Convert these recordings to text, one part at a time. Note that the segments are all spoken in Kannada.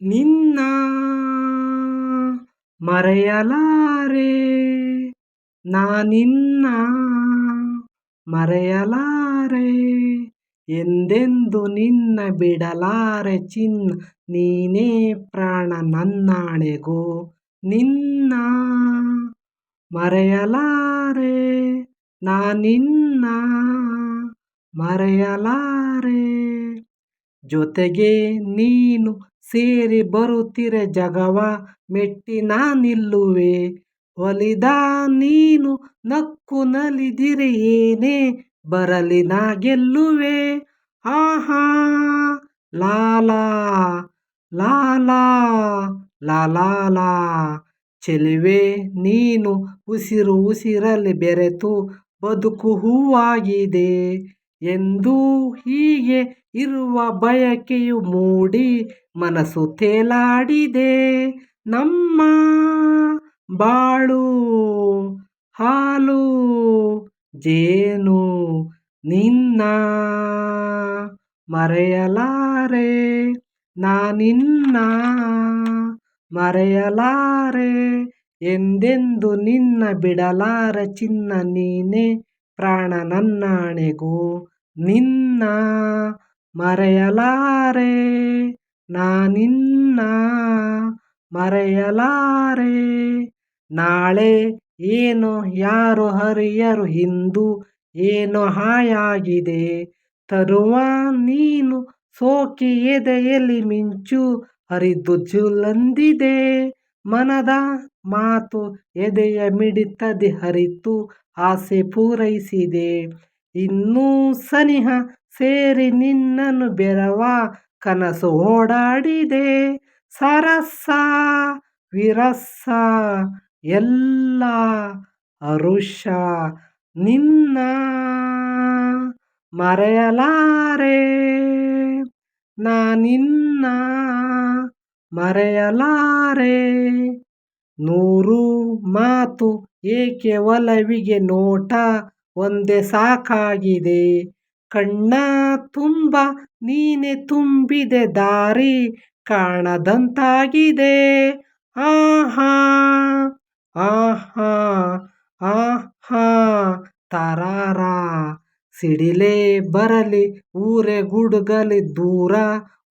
ನಿನ್ನ ಮರೆಯಲಾರೆ ನಾನಿನ್ನ ಮರೆಯಲಾರೆ, ಎಂದೆಂದು ನಿನ್ನ ಬಿಡಲಾರೆ ಚಿನ್ನ, ನೀನೇ ಪ್ರಾಣ ನನ್ನಾಣೆಗೂ, ನಿನ್ನ ಮರೆಯಲಾರೆ ನಾನಿನ್ನ ಮರೆಯಲಾರೆ, ಜೊತೆಗೆ ನೀನು ಸೇರಿ ಬರುತ್ತಿರೆ ಜಗವ, ಮೆಟ್ಟಿ ನಿಲ್ಲುವೆ ಒಲಿದ ನೀನು, ನಕ್ಕು ನಲಿದಿರಿ ಏನೇ, ಬರಲಿ ನಾ ಗೆಲ್ಲುವೆ. ಆಹಾ, ಲಾಲಾ ಲಾಲಾ, ಲಾಲಾಲಾ. ಚೆಲುವೆ ನೀನು, ಉಸಿರು ಉಸಿರಲ್ಲಿ ಬೆರೆತು ಬದುಕು ಹೂವಾಗಿದೆ. ಎಂದು ಹೀಗೆ ಇರುವ ಬಯಕೆಯು ಮೂಡಿ ಮನಸ್ಸು ತೇಲಾಡಿದೆ. ನಮ್ಮ ಬಾಳು, ಹಾಲು, ಜೇನು ನಿನ್ನ ಮರೆಯಲಾರೆ ನಾನಿನ್ನ ಮರೆಯಲಾರೆ ಎಂದೆಂದು ನಿನ್ನ ಬಿಡಲಾರ ಚಿನ್ನ ನೀನೆ, ಪ್ರಾಣ ನನ್ನಾಣೆಗೂ ನಿನ್ನ ಮರೆಯಲಾರೆ ನಾನಿನ್ನ ಮರೆಯಲಾರೆ. ನಾಳೆ ಏನು ಯಾರು ಹರಿಯರು, ಹಿಂದು ಏನು ಹಾಯಾಗಿದೆ. ತರುವ ನೀನು ಸೋಕಿ ಎದೆಯಲ್ಲಿ ಮಿಂಚು, ಹರಿದು ಜುಲಂದಿದೆ. ಮನದ ಮಾತು ಎದೆಯ ಮಿಡಿತದೆ, ಹರಿತು ಆಸೆ ಪೂರೈಸಿದೆ. ಇನ್ನೂ ಸನಿಹ ಸೇರಿ ನಿನ್ನನ್ನು ಬೆರವ ಕನಸು ಓಡಾಡಿದೆ. ಸರಸ ವಿರಸ್ಸ ಎಲ್ಲ ಅರುಷ ನಿನ್ನ ಮರೆಯಲಾರೆ. ನಾನಿನ್ನ ಮರೆಯಲಾರೆ. ನೂರು ಮಾತು ಏಕೆ ಒಲವಿಗೆ ನೋಟ, ಒಂದೇ ಸಾಕಾಗಿದೆ. ಕಣ್ಣ ತುಂಬ ನೀನೆ ತುಂಬಿದೆ ದಾರಿ ಕಾಣದಂತಾಗಿದೆ. ಆಹಾ ಆಹಾ ಆಹಾ, ತರಾರ, ಸಿಡಿಲೇ ಬರಲಿ, ಊರೆ ಗುಡುಗಲಿ ದೂರ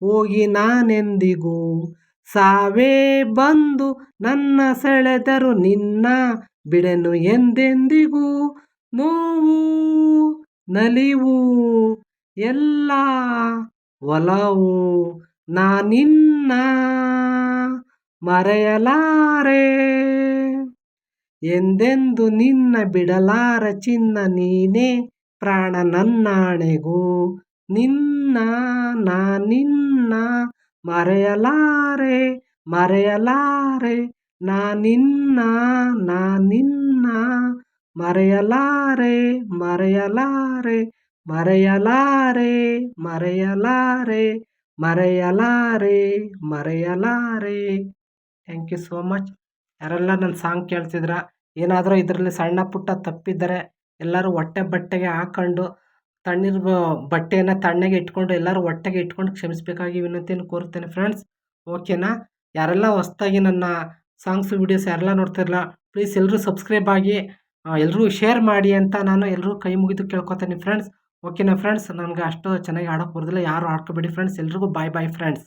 ಹೋಗಿ ನಾನೆಂದಿಗೂ? ಸಾವೇ ಬಂದು ನನ್ನ ಸೆಳೆದರು ನಿನ್ನ ಬಿಡೆನು ಎಂದೆಂದಿಗೂ? ನೋವು ನಲಿವು ಎಲ್ಲ ಒಲವು. ನಾನಿನ್ನ ಮರೆಯಲಾರೆ. ಎಂದೆಂದು ನಿನ್ನ ಬಿಡಲಾರ ಚಿನ್ನ ನೀನೇ. ಪ್ರಾಣ ನನ್ನಾಣೆಗೂ ನಿನ್ನ ನಾನಿನ್ನ ಮರೆಯಲಾರೆ ಮರೆಯಲಾರೆ. ನಾನಿನ್ನ ನಾನಿನ್ನ ಮರೆಯಲಾರೆ ಮರೆಯಲಾರೆ ಮರೆಯಲಾರೆ ಮರೆಯಲಾರೆ ಮರೆಯಲಾರೆ ಮರೆಯಲಾರೆ. ಥ್ಯಾಂಕ್ ಯು ಸೋ ಮಚ್ ಯಾರೆಲ್ಲ ನನ್ನ ಸಾಂಗ್ ಕೇಳ್ತಿದ್ರ, ಏನಾದರೂ ಇದರಲ್ಲಿ ಸಣ್ಣ ಪುಟ್ಟ ತಪ್ಪಿದ್ದರೆ ಎಲ್ಲರೂ ಹೊಟ್ಟೆ ಬಟ್ಟೆಗೆ ಹಾಕೊಂಡು, ತಣ್ಣೀರು ಬಟ್ಟೆಯನ್ನು ತಣ್ಣಗೆ ಇಟ್ಕೊಂಡು ಎಲ್ಲರೂ ಹೊಟ್ಟೆಗೆ ಇಟ್ಕೊಂಡು ಕ್ಷಮಿಸಬೇಕಾಗಿ ವಿನಂತಿಯನ್ನು ಕೋರುತ್ತೇನೆ ಫ್ರೆಂಡ್ಸ್ ಓಕೆನಾ ಯಾರೆಲ್ಲ ಹೊಸ್ದಾಗಿ ನನ್ನ ಸಾಂಗ್ಸ್ ವೀಡಿಯೋಸ್ ಯಾರೆಲ್ಲ ನೋಡ್ತಿರಲ್ಲ ಪ್ಲೀಸ್ ಎಲ್ಲರೂ ಸಬ್ಸ್ಕ್ರೈಬ್ ಆಗಿ ಎಲ್ಲರೂ ಶೇರ್ ಮಾಡಿ ಅಂತ ನಾನು ಎಲ್ಲರೂ ಕೈ ಮುಗಿದು ಕೇಳ್ಕೊತೀನಿ ಫ್ರೆಂಡ್ಸ್ ಓಕೆನಾ ಫ್ರೆಂಡ್ಸ್ ನನಗೆ ಅಷ್ಟು ಚೆನ್ನಾಗಿ ಆಡೋಕ್ಕೆ ಬರೋದಿಲ್ಲ. ಯಾರು ಆಡ್ಕೋಬೇಡಿ ಫ್ರೆಂಡ್ಸ್ ಎಲ್ರಿಗೂ ಬಾಯ್ ಬಾಯ್ ಫ್ರೆಂಡ್ಸ್